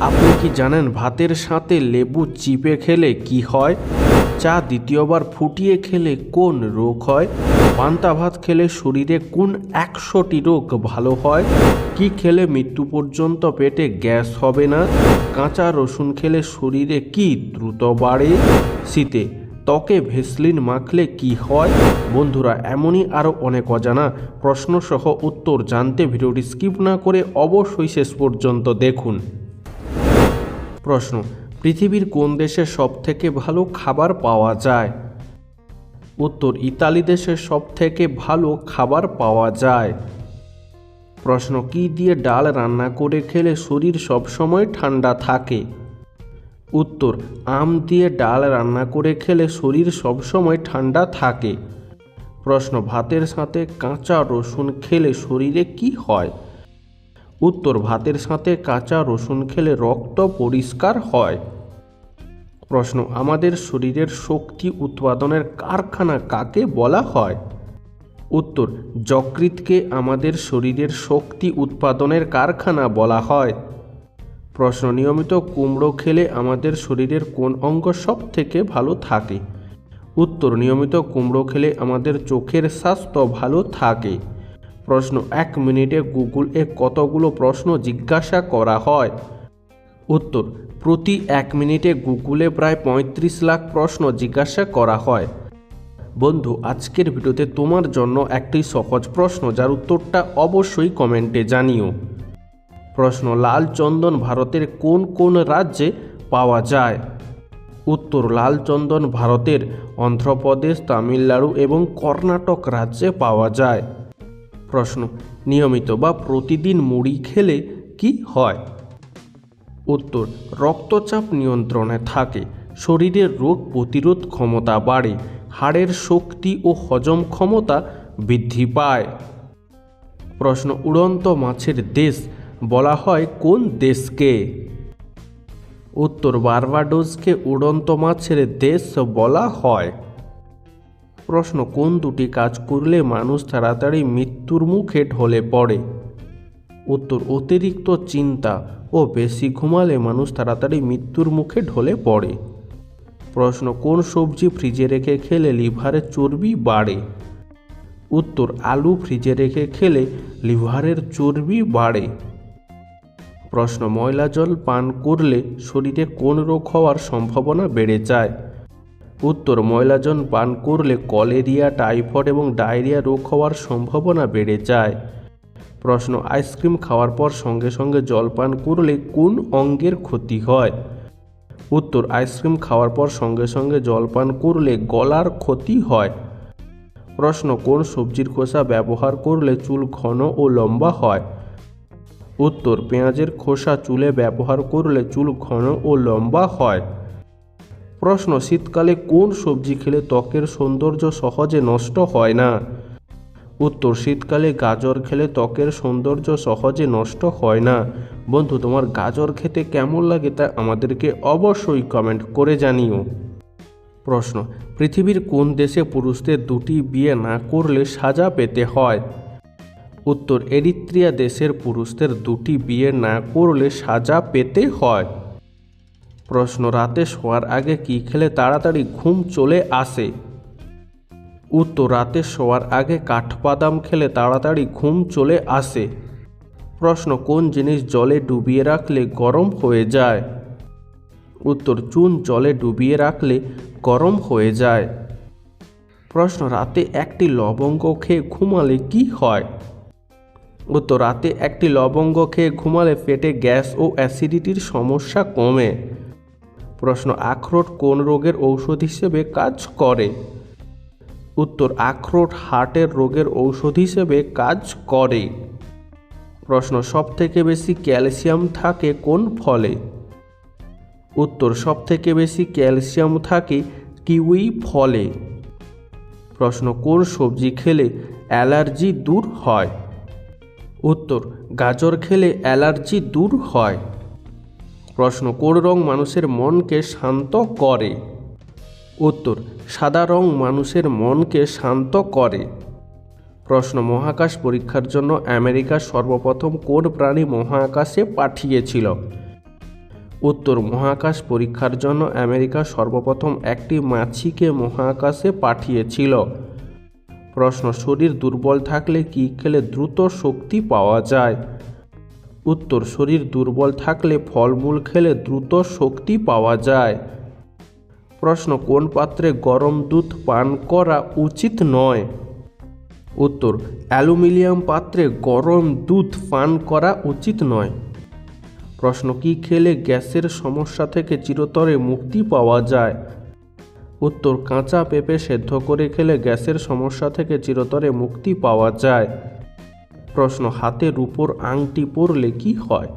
আপনি কি জানেন ভাতের সাথে লেবু চিপে খেলে কি হয়? চা দ্বিতীয়বার ফুটিয়ে খেলে কোন রোগ হয়? পান্তা ভাত খেলে শরীরে কোন একশোটি রোগ ভালো হয়? কি খেলে মৃত্যু পর্যন্ত পেটে গ্যাস হবে না? কাঁচা রসুন খেলে শরীরে কি দ্রুত বাড়ে? শীতে ত্বকে ভেসলিন মাখলে কি হয়? বন্ধুরা, এমনই আরও অনেক অজানা প্রশ্নসহ উত্তর জানতে ভিডিওটি স্কিপ না করে অবশ্যই শেষ পর্যন্ত দেখুন। প্রশ্ন, পৃথিবীর কোন দেশে সব থেকে ভালো খাবার পাওয়া যায়? উত্তর, ইতালি দেশে সব থেকে ভালো খাবার পাওয়া যায়। প্রশ্ন, কি দিয়ে ডাল রান্না করে খেলে শরীর সবসময় ঠান্ডা থাকে? উত্তর, আম দিয়ে ডাল রান্না করে খেলে শরীর সবসময় ঠান্ডা থাকে। প্রশ্ন, ভাতের সাথে কাঁচা রসুন খেলে শরীরে কি হয়? উত্তর ভাতের সাথে কাঁচা রসুন খেলে রক্ত পরিষ্কার হয়। প্রশ্ন, আমাদের শরীরের শক্তি উৎপাদনের কারখানা কাকে বলা হয়? উত্তর যকৃতকে আমাদের শরীরের শক্তি উৎপাদনের কারখানা বলা হয়। প্রশ্ন, নিয়মিত কুমড়ো খেলে আমাদের শরীরের কোন অঙ্গ সব থেকে ভালো থাকে? উত্তর, নিয়মিত কুমড়ো খেলে আমাদের চোখের স্বাস্থ্য ভালো থাকে। প্রশ্ন। এক মিনিটে গুগল এ কতগুলো প্রশ্ন জিজ্ঞাসা করা হয়? উত্তর, প্রতি এক মিনিটে গুগলে প্রায় পঁয়ত্রিশ লাখ প্রশ্ন জিজ্ঞাসা করা হয়। বন্ধু, আজকের ভিডিওতে তোমার জন্য একটি সহজ প্রশ্ন, যার উত্তরটা অবশ্যই কমেন্টে জানিও। প্রশ্ন লাল চন্দন ভারতের কোন কোন রাজ্যে পাওয়া যায়? উত্তর লাল চন্দন ভারতের অন্ধ্রপ্রদেশ, তামিলনাড়ু এবং কর্ণাটক রাজ্যে পাওয়া যায়। প্রশ্ন। নিয়মিত বা প্রতিদিন মুড়ি খেলে কি হয়? উত্তর, রক্তচাপ নিয়ন্ত্রণে থাকে। শরীরের রোগ প্রতিরোধ ক্ষমতা বাড়ে। হাড়ের শক্তি ও হজম ক্ষমতা বৃদ্ধি পায়। প্রশ্ন, উড়ন্ত মাছের দেশ বলা হয় কোন দেশকে? উত্তর, বার্বাডোসকে উড়ন্ত মাছের দেশ বলা হয়। প্রশ্ন, কোন দুটি কাজ করলে মানুষ তাড়াতাড়ি মৃত্যুর মুখে ঢলে পড়ে? উত্তর, অতিরিক্ত চিন্তা ও বেশি ঘুমালে মানুষ তাড়াতাড়ি মৃত্যুর মুখে ঢলে পড়ে। প্রশ্ন, কোন সবজি ফ্রিজে রেখে খেলে লিভারের চর্বি বাড়ে? উত্তর, আলু ফ্রিজে রেখে খেলে লিভারের চর্বি বাড়ে। প্রশ্ন, ময়লা জল পান করলে শরীরে কোন রোগ হওয়ার সম্ভাবনা বেড়ে যায়? উত্তর, ময়লাজন পান করলে কলেরিয়া, টাইফয়েড এবং ডায়রিয়া রোগ হওয়ার সম্ভাবনা বেড়ে যায়। প্রশ্ন, আইসক্রিম খাওয়ার পর সঙ্গে সঙ্গে জল পান করলে কোন অঙ্গের ক্ষতি হয়? উত্তর, আইসক্রিম খাওয়ার পর সঙ্গে সঙ্গে জল পান করলে গলার ক্ষতি হয়। প্রশ্ন, কোন সবজির খোসা ব্যবহার করলে চুল ঘন ও লম্বা হয়? উত্তর, পেঁয়াজের খোসা চুলে ব্যবহার করলে চুল ঘন ও লম্বা হয়। প্রশ্ন, শীতকালে কোন সবজি খেলে ত্বকের সৌন্দর্য সহজে নষ্ট হয় না? উত্তর, শীতকালে গাজর খেলে ত্বকের সৌন্দর্য সহজে নষ্ট হয় না। বন্ধু, তোমার গাজর খেতে কেমন লাগে তা আমাদেরকে অবশ্যই কমেন্ট করে জানিও। প্রশ্ন, পৃথিবীর কোন দেশে পুরুষদের দুটি বিয়ে না করলে সাজা পেতে হয়? উত্তর, এরিত্রিয়া দেশের পুরুষদের দুটি বিয়ে না করলে সাজা পেতে হয়। প্রশ্ন রাতে শোয়ার আগে কি খেলে তাড়াতাড়ি ঘুম চলে আসে? উত্তর, রাতে শোয়ার আগে কাঠবাদাম খেলে তাড়াতাড়ি ঘুম চলে আসে। প্রশ্ন, কোন জিনিস জলে ডুবিয়ে রাখলে গরম হয়ে যায়? উত্তর, চুন জলে ডুবিয়ে রাখলে গরম হয়ে যায়। প্রশ্ন, রাতে একটি লবঙ্গ খেয়ে ঘুমালে কি হয়? উত্তর, রাতে একটি লবঙ্গ খেয়ে ঘুমালে পেটে গ্যাস ও অ্যাসিডিটির সমস্যা কমে। প্রশ্ন, আখরোট কোন রোগের ঔষধ হিসেবে কাজ করে? উত্তর, আখরোট হার্টের রোগের ঔষধ হিসেবে কাজ করে। প্রশ্ন, সবথেকে বেশি ক্যালসিয়াম থাকে কোন ফলে? উত্তর, সবথেকে বেশি ক্যালসিয়াম থাকে কিউই ফলে। প্রশ্ন, কোন সবজি খেলে অ্যালার্জি দূর হয়? উত্তর, গাজর খেলে অ্যালার্জি দূর হয়। প্রশ্ন, কোন রং মানুষের মনকে শান্ত করে? উত্তর, সাদা রং মানুষের মনকে শান্ত করে। প্রশ্ন, মহাকাশ পরীক্ষার জন্য আমেরিকা সর্বপ্রথম কোন প্রাণী মহাকাশে পাঠিয়েছিল? উত্তর, মহাকাশ পরীক্ষার জন্য আমেরিকা সর্বপ্রথম একটি মাছিকে মহাকাশে পাঠিয়েছিল। প্রশ্ন, শরীর দুর্বল থাকলে কি খেলে দ্রুত শক্তি পাওয়া যায়? উত্তর, শরীর দুর্বল থাকলে ফলমূল খেলে দ্রুত শক্তি পাওয়া যায়। প্রশ্ন, কোন পাত্রে গরম দুধ পান করা উচিত নয়? উত্তর, অ্যালুমিনিয়াম পাত্রে গরম দুধ পান করা উচিত নয়। প্রশ্ন, কি খেলে গ্যাসের সমস্যা থেকে চিরতরে মুক্তি পাওয়া যায়? উত্তর, কাঁচা পেঁপে সেদ্ধ করে খেলে গ্যাসের সমস্যা থেকে চিরতরে মুক্তি পাওয়া যায়। প্রশ্ন হাতের উপর আংটি পরলে কি হয়?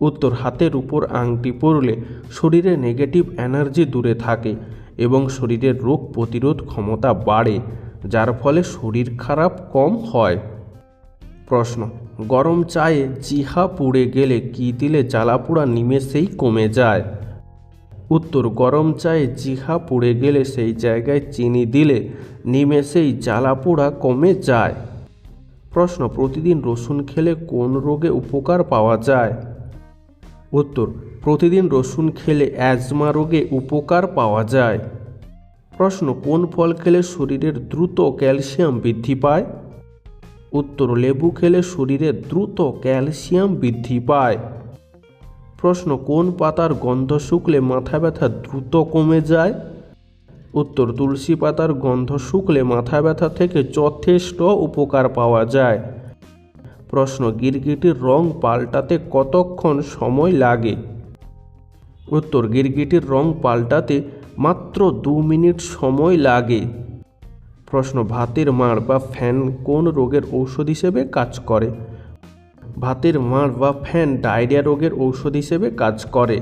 উত্তর হাতের উপর আংটি পরলে শরীরে নেগেটিভ এনার্জি দূরে থাকে এবং শরীরের রোগ প্রতিরোধ ক্ষমতা বাড়ে, যার ফলে শরীর খারাপ কম হয়। প্রশ্ন, গরম চায়ে জিহা পুড়ে গেলে কি দিলে জ্বালাপোড়া নিমেষেই কমে যায়? উত্তর, গরম চায়ে জিহা পুড়ে গেলে সেই জায়গায় চিনি দিলে নিমেষেই জ্বালাপোড়া কমে যায়। প্রশ্ন, প্রতিদিন রসুন খেলে কোন রোগে উপকার পাওয়া যায়? উত্তর, প্রতিদিন রসুন খেলে অ্যাজমা রোগে উপকার পাওয়া যায়। প্রশ্ন, কোন ফল খেলে শরীরের দ্রুত ক্যালসিয়াম বৃদ্ধি পায়? উত্তর, লেবু খেলে শরীরে দ্রুত ক্যালসিয়াম বৃদ্ধি পায়। প্রশ্ন, কোন পাতার গন্ধ শুকলে মাথা ব্যথা দ্রুত কমে যায়? উত্তর তুলসী পাতার গন্ধ শুকলে মাথা ব্যথা থেকে যথেষ্ট উপকার পাওয়া যায়। প্রশ্ন, গিরগিটির রং পাল্টাতে কতক্ষণ সময় লাগে? উত্তর, গিরগিটির রং পাল্টাতে মাত্র দু মিনিট সময় লাগে। প্রশ্ন, ভাতের মাড় বা ফ্যান কোন রোগের ঔষধ হিসেবে কাজ করে? ভাতের মাড় বা ফ্যান ডায়রিয়া রোগের ঔষধ হিসেবে কাজ করে।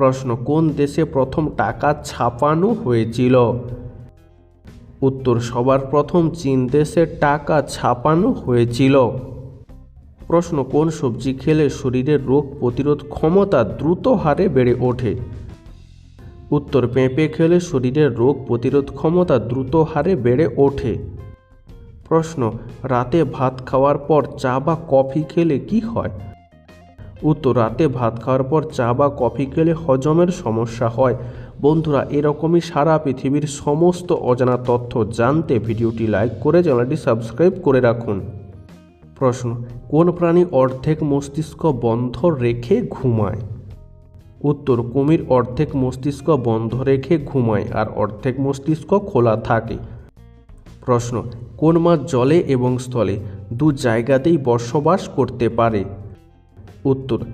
প্রশ্ন, কোন দেশে প্রথম টাকা ছাপানো হয়েছিল? উত্তর, সবার প্রথম চীন দেশে টাকা ছাপানো হয়েছিল। প্রশ্ন, কোন সবজি খেলে শরীরের রোগ প্রতিরোধ ক্ষমতা দ্রুত হারে বেড়ে ওঠে? উত্তর, পেঁপে খেলে শরীরের রোগ প্রতিরোধ ক্ষমতা দ্রুত হারে বেড়ে ওঠে। প্রশ্ন, রাতে ভাত খাওয়ার পর চা বা কফি খেলে কি হয়? উত্তর রাতে ভাত খাওয়ার পর চা বা কফি খেলে হজমের সমস্যা হয়। বন্ধুরা, এরকমই সারা পৃথিবীর সমস্ত অজানা তথ্য জানতে ভিডিওটি লাইক করে চ্যানেলটি সাবস্ক্রাইব করে রাখুন। প্রশ্ন, কোন প্রাণী অর্ধেক মস্তিষ্ক বন্ধ রেখে ঘুমায়? উত্তর, কুমির অর্ধেক মস্তিষ্ক বন্ধ রেখে ঘুমায় আর অর্ধেক মস্তিষ্ক খোলা থাকে। প্রশ্ন, কোন মাছ জলে এবং স্থলে দু জায়গাতেই বসবাস করতে পারে? উত্তর।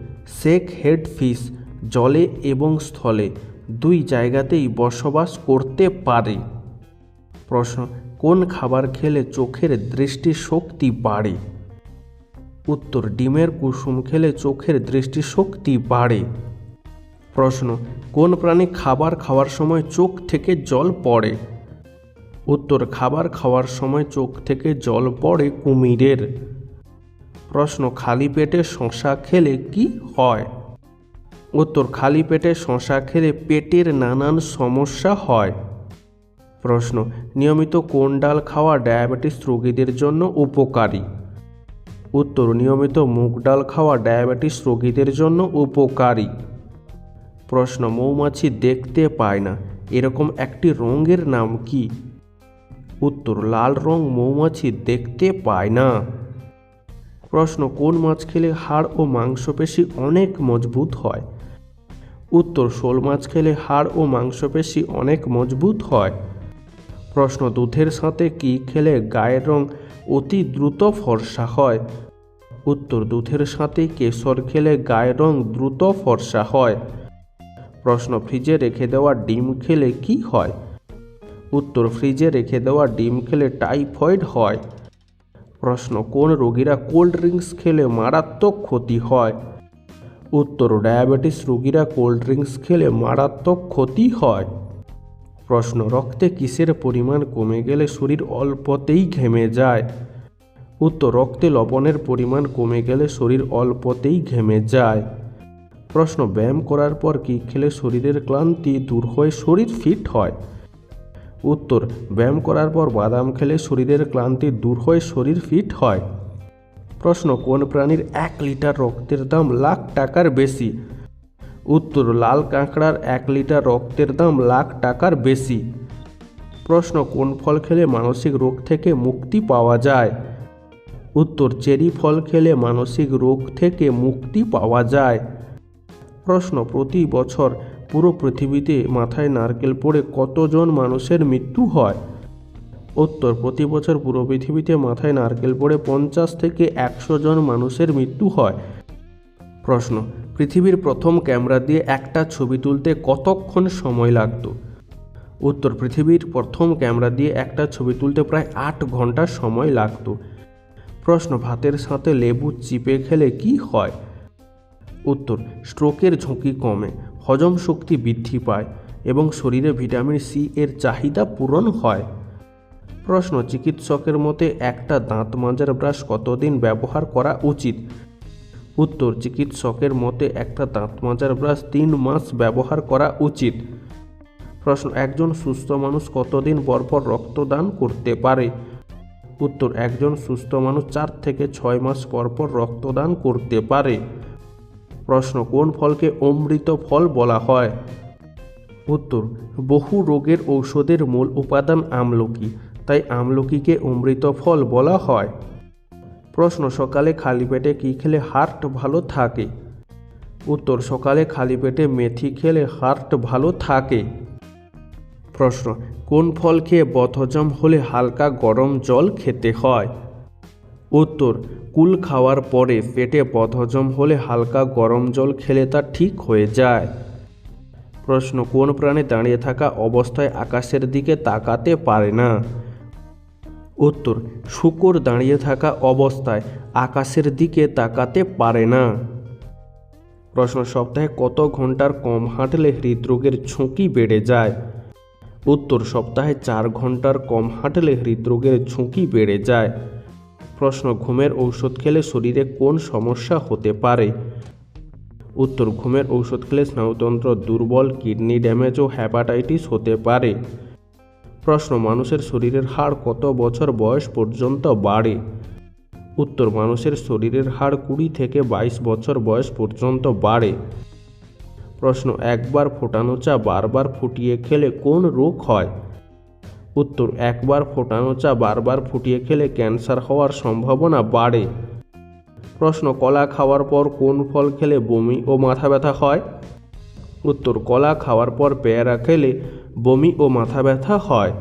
শেক হেড ফিশ জলে এবং স্থলে দুই জায়গাতেই বসবাস করতে পারে। প্রশ্ন, কোন খাবার খেলে চোখের দৃষ্টিশক্তি বাড়ে? উত্তর, ডিমের কুসুম খেলে চোখের দৃষ্টিশক্তি বাড়ে। প্রশ্ন, কোন প্রাণী খাবার খাওয়ার সময় চোখ থেকে জল পড়ে? উত্তর, খাবার খাওয়ার সময় চোখ থেকে জল পড়ে কুমিরের। প্রশ্ন, খালি পেটে শশা খেলে কি হয়? উত্তর, খালি পেটে শশা খেলে পেটের নানান সমস্যা হয়। প্রশ্ন, নিয়মিত কোন ডাল খাওয়া ডায়াবেটিস রোগীদের জন্য উপকারী? উত্তর, নিয়মিত মুগ ডাল খাওয়া ডায়াবেটিস রোগীদের জন্য উপকারী। প্রশ্ন, মৌমাছি দেখতে পায় না, এরকম একটি রঙের নাম কি? উত্তর, লাল রং মৌমাছি দেখতে পায় না। প্রশ্ন, কোন মাছ খেলে হাড় ও মাংসপেশি অনেক মজবুত হয়? উত্তর, শোল মাছ খেলে হাড় ও মাংসপেশি অনেক মজবুত হয়। প্রশ্ন, দুধের সাথে কি খেলে গায়ের রং অতি দ্রুত ফর্সা হয়? উত্তর, দুধের সাথে কেশর খেলে গায়ের রং দ্রুত ফর্সা হয়। প্রশ্ন, ফ্রিজে রেখে দেওয়া ডিম খেলে কি হয়? উত্তর, ফ্রিজে রেখে দেওয়া ডিম খেলে টাইফয়েড হয়। প্রশ্ন, কোন রোগীরা কোল্ড ড্রিঙ্কস খেলে মারাত্মক ক্ষতি হয়? উত্তর, ডায়াবেটিস রোগীরা কোল্ড ড্রিঙ্কস খেলে মারাত্মক ক্ষতি হয়। প্রশ্ন, রক্তে কিসের পরিমাণ কমে গেলে শরীর অল্পতেই ঘেমে যায়? উত্তর, রক্তে লবণের পরিমাণ কমে গেলে শরীর অল্পতেই ঘেমে যায়। প্রশ্ন, ব্যায়াম করার পর কি খেলে শরীরের ক্লান্তি দূর হয়ে, শরীর ফিট হয়? উত্তর, ব্যায়াম করার পর বাদাম খেলে শরীরের ক্লান্তি দূর হয়ে শরীর ফিট হয়। প্রশ্ন, কোন প্রাণীর এক লিটার রক্তের দাম লাখ টাকার বেশি? উত্তর, লাল কাঁকড়ার এক লিটার রক্তের দাম লাখ টাকার বেশি। প্রশ্ন, কোন ফল খেলে মানসিক রোগ থেকে মুক্তি পাওয়া যায়? উত্তর, চেরি ফল খেলে মানসিক রোগ থেকে মুক্তি পাওয়া যায়। প্রশ্ন, প্রতি বছর পুরো পৃথিবীতে মাথায় নারকেল পড়ে কতজন মানুষের মৃত্যু হয়? উত্তর, প্রতি বছর পুরো পৃথিবীতে মাথায় নারকেল পড়ে পঞ্চাশ থেকে একশো জন মানুষের মৃত্যু হয়। প্রশ্ন, পৃথিবীর প্রথম ক্যামেরা দিয়ে একটা ছবি তুলতে কতক্ষণ সময় লাগতো? উত্তর, পৃথিবীর প্রথম ক্যামেরা দিয়ে একটা ছবি তুলতে প্রায় আট ঘণ্টা সময় লাগতো। প্রশ্ন, ভাতের সাথে লেবু চিপে খেলে কি হয়? উত্তর, স্ট্রোকের ঝুঁকি কমে। হজম শক্তি বৃদ্ধি পায় এবং শরীরে ভিটামিন সি এর চাহিদা পূরণ হয়। প্রশ্ন, চিকিৎসকের মতে একটা দাঁত মাজার ব্রাশ কতদিন ব্যবহার করা উচিত? উত্তর, চিকিৎসকের মতে একটা দাঁত মাজার ব্রাশ তিন মাস ব্যবহার করা উচিত। প্রশ্ন, একজন সুস্থ মানুষ কতদিন পরপর রক্তদান করতে পারে? উত্তর, একজন সুস্থ মানুষ চার থেকে ছয় মাস পরপর রক্তদান করতে পারে। প্রশ্ন, কোন ফলকে অমৃত ফল বলা হয়? উত্তর, বহু রোগের ঔষধের মূল উপাদান আমলকি, তাই আমলকিকে অমৃত ফল বলা হয়। প্রশ্ন, সকালে খালি পেটে কী খেলে হার্ট ভালো থাকে? উত্তর, সকালে খালি পেটে মেথি খেলে হার্ট ভালো থাকে। প্রশ্ন, কোন ফল খেয়ে বদহজম হলে হালকা গরম জল খেতে হয়? উত্তর, কুল খাওয়ার পরে পেটে বদহজম হলে হালকা গরম জল খেলে তা ঠিক হয়ে যায়। প্রশ্ন, কোন প্রাণী দাঁড়িয়ে থাকা অবস্থায় আকাশের দিকে তাকাতে পারে না? উত্তর, শুকর দাঁড়িয়ে থাকা অবস্থায় আকাশের দিকে তাকাতে পারে না। প্রশ্ন, সপ্তাহে কত ঘণ্টার কম হাঁটলে হৃদরোগের ঝুঁকি বেড়ে যায়? উত্তর, সপ্তাহে চার ঘণ্টার কম হাঁটলে হৃদরোগের ঝুঁকি বেড়ে যায়। প্রশ্ন, ঘুমের ঔষধ খেলে শরীরে কোন সমস্যা হতে পারে? উত্তর, ঘুমের ঔষধ খেলে স্নায়ুতন্ত্র দুর্বল, কিডনি ড্যামেজ ও হ্যাপাটাইটিস হতে পারে। প্রশ্ন, মানুষের শরীরের হাড় কত বছর বয়স পর্যন্ত বাড়ে? উত্তর, মানুষের শরীরের হাড় কুড়ি থেকে বাইশ বছর বয়স পর্যন্ত বাড়ে। প্রশ্ন, একবার ফোটানো চা বারবার ফুটিয়ে খেলে কোন রোগ হয়? উত্তর, একবার ফোটানো চা বারবার ফুটিয়ে খেলে ক্যান্সার হওয়ার সম্ভাবনা বাড়ে। প্রশ্ন, কলা খাওয়ার পর কোন ফল খেলে বমি ও মাথা ব্যথা হয়? উত্তর, কলা খাওয়ার পর পেয়ারা খেলে বমি ও মাথা ব্যথা হয়।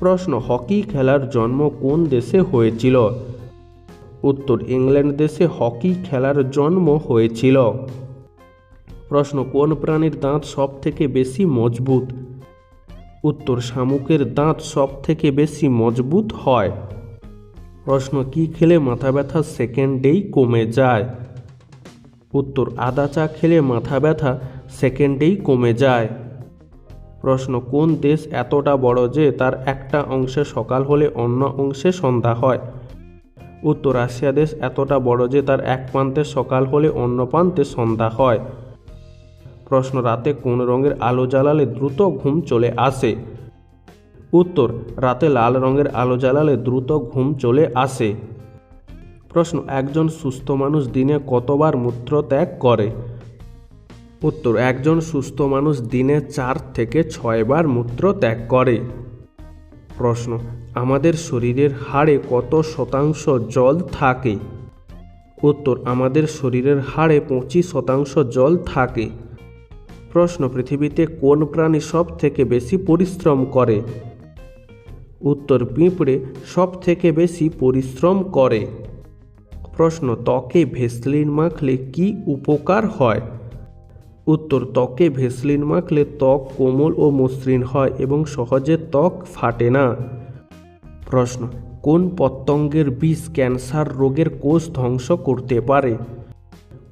প্রশ্ন, হকি খেলার জন্ম কোন দেশে হয়েছিল? উত্তর, ইংল্যান্ড দেশে হকি খেলার জন্ম হয়েছিল। প্রশ্ন, কোন প্রাণীর দাঁত সব থেকে বেশি মজবুত? উত্তর শামুকের দাঁত সব থেকে বেশি মজবুত হয়। প্রশ্ন, কি খেলে মাথা ব্যথা সেকেন্ডেই কমে যায়? উত্তর, আদা চা খেলে মাথা ব্যথা সেকেন্ডেই কমে যায়। প্রশ্ন, কোন দেশ এতটা বড় যে তার একটা অংশে সকাল হলে অন্য অংশে সন্ধ্যা হয়? উত্তর, রাশিয়া দেশ এতটা বড় যে তার এক প্রান্তে সকাল হলে অন্য প্রান্তে সন্ধ্যা হয়। প্রশ্ন, রাতে কোন রঙের আলো জ্বালালে দ্রুত ঘুম চলে আসে? উত্তর, রাতে লাল রঙের আলো জ্বালালে দ্রুত ঘুম চলে আসে। প্রশ্ন, একজন সুস্থ মানুষ দিনে কতবার মূত্র ত্যাগ করে? উত্তর, একজন সুস্থ মানুষ দিনে চার থেকে ছয়বার মূত্র ত্যাগ করে। প্রশ্ন, আমাদের শরীরের হাড়ে কত শতাংশ জল থাকে? উত্তর, আমাদের শরীরের হাড়ে পঁচিশ শতাংশ জল থাকে। প্রশ্ন পৃথিবীতে কোন প্রাণী সব থেকে বেশি পরিশ্রম করে? উত্তর, পিঁপড়ে সব থেকে বেশি পরিশ্রম করে। প্রশ্ন, ত্বকে ভেসলিন মাখলে কি উপকার হয়? উত্তর, ত্বকে ভেসলিন মাখলে ত্বক কোমল ও মসৃণ হয় এবং সহজে ত্বক ফাটে না। প্রশ্ন, কোন পতঙ্গের বিষ ক্যান্সার রোগের কোষ ধ্বংস করতে পারে?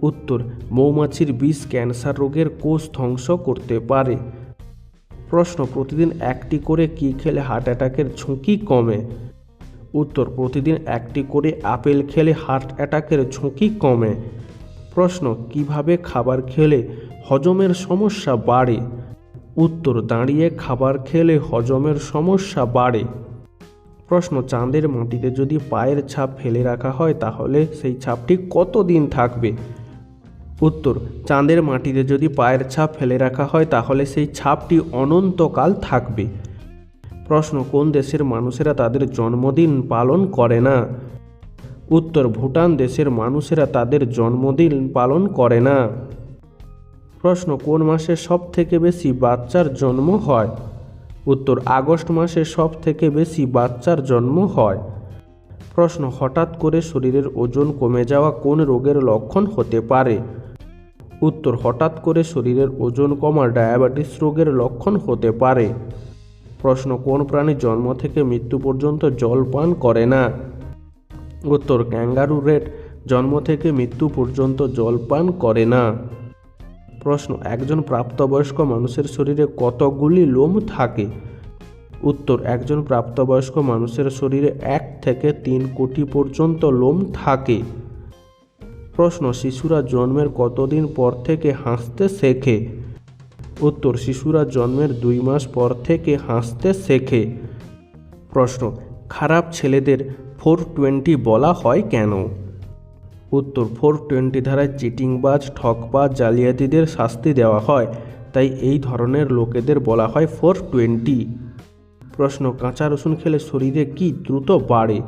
উত্তর, মৌমাছির বিষ ক্যান্সার রোগের কোষ ধ্বংস করতে পারে। প্রশ্ন, প্রতিদিন একটি করে কি খেলে হার্ট অ্যাটাকের ঝুঁকি কমে? উত্তর, প্রতিদিন একটি করে আপেল খেলে হার্ট অ্যাটাকের ঝুঁকি কমে। প্রশ্ন, কীভাবে খাবার খেলে হজমের সমস্যা বাড়ে? উত্তর, দাঁড়িয়ে খাবার খেলে হজমের সমস্যা বাড়ে। প্রশ্ন, চাঁদের মাটিতে যদি পায়ের ছাপ ফেলে রাখা হয় তাহলে সেই ছাপটি কতদিন থাকবে? উত্তর, চাঁদের মাটিতে যদি পায়ের ছাপ ফেলে রাখা হয় তাহলে সেই ছাপটি অনন্তকাল থাকবে। প্রশ্ন, কোন দেশের মানুষেরা তাদের জন্মদিন পালন করে না? উত্তর, ভুটান দেশের মানুষেরা তাদের জন্মদিন পালন করে না। প্রশ্ন, কোন মাসে সব থেকে বেশি বাচ্চার জন্ম হয়? উত্তর, আগস্ট মাসে সব থেকে বেশি বাচ্চার জন্ম হয়। প্রশ্ন, হঠাৎ করে শরীরের ওজন কমে যাওয়া কোন রোগের লক্ষণ হতে পারে? উত্তর হঠাৎ করে শরীরের ওজন কমা ডায়াবেটিস রোগের লক্ষণ হতে পারে। প্রশ্ন, কোন প্রাণী জন্ম থেকে মৃত্যু পর্যন্ত জল পান করে না? উত্তর, ক্যাঙ্গারু রেট জন্ম থেকে মৃত্যু পর্যন্ত জল পান করে না। প্রশ্ন, একজন প্রাপ্তবয়স্ক মানুষের শরীরে কতগুলি লোম থাকে? উত্তর, একজন প্রাপ্তবয়স্ক মানুষের শরীরে এক থেকে তিন কোটি পর্যন্ত লোম থাকে। প্রশ্ন, শিশুরা জন্মের কতদিন পর থেকে হাসতে শেখে? উত্তর, শিশুরা জন্মের দুই মাস পর থেকে হাসতে শেখে। প্রশ্ন, খারাপ ছেলেদের ফোর টোয়েন্টি বলা হয় কেন? উত্তর, ফোর টোয়েন্টি ধারায় চিটিংবাজ, ঠকবাজ, জালিয়াতিদের শাস্তি দেওয়া হয়, তাই এই ধরনের লোকেদের বলা হয় ফোর টোয়েন্টি। প্রশ্ন, কাঁচা রসুন খেলে শরীরে কি দ্রুত বাড়ে?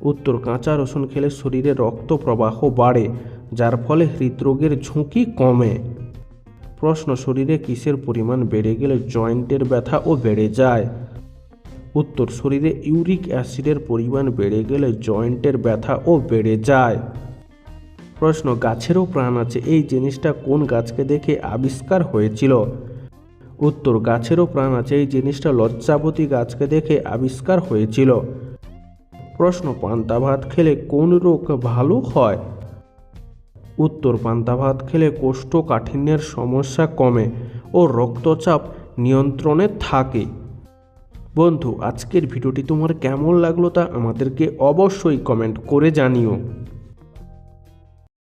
উত্তর কাঁচা রসুন খেলে শরীরে রক্ত প্রবাহ বাড়ে, যার ফলে হৃদরোগের ঝুঁকি কমে। প্রশ্ন, শরীরে কিসের পরিমাণ বেড়ে গেলে জয়েন্টের ব্যথাও বেড়ে যায়? উত্তর, শরীরে ইউরিক অ্যাসিডের পরিমাণ বেড়ে গেলে জয়েন্টের ব্যথাও বেড়ে যায়। প্রশ্ন, গাছেরও প্রাণ আছে, এই জিনিসটা কোন গাছকে দেখে আবিষ্কার হয়েছিল? উত্তর, গাছেরও প্রাণ আছে, এই জিনিসটা লজ্জাবতী গাছকে দেখে আবিষ্কার হয়েছিল। প্রশ্ন, পান্তা ভাত খেলে কোন রোগ ভালো হয়? উত্তর, পান্তা ভাত খেলে কোষ্ঠকাঠিন্যের সমস্যা কমে ও রক্তচাপ নিয়ন্ত্রণে থাকে। বন্ধু, আজকের ভিডিওটি তোমার কেমন লাগল তা আমাদেরকে অবশ্যই কমেন্ট করে জানিও।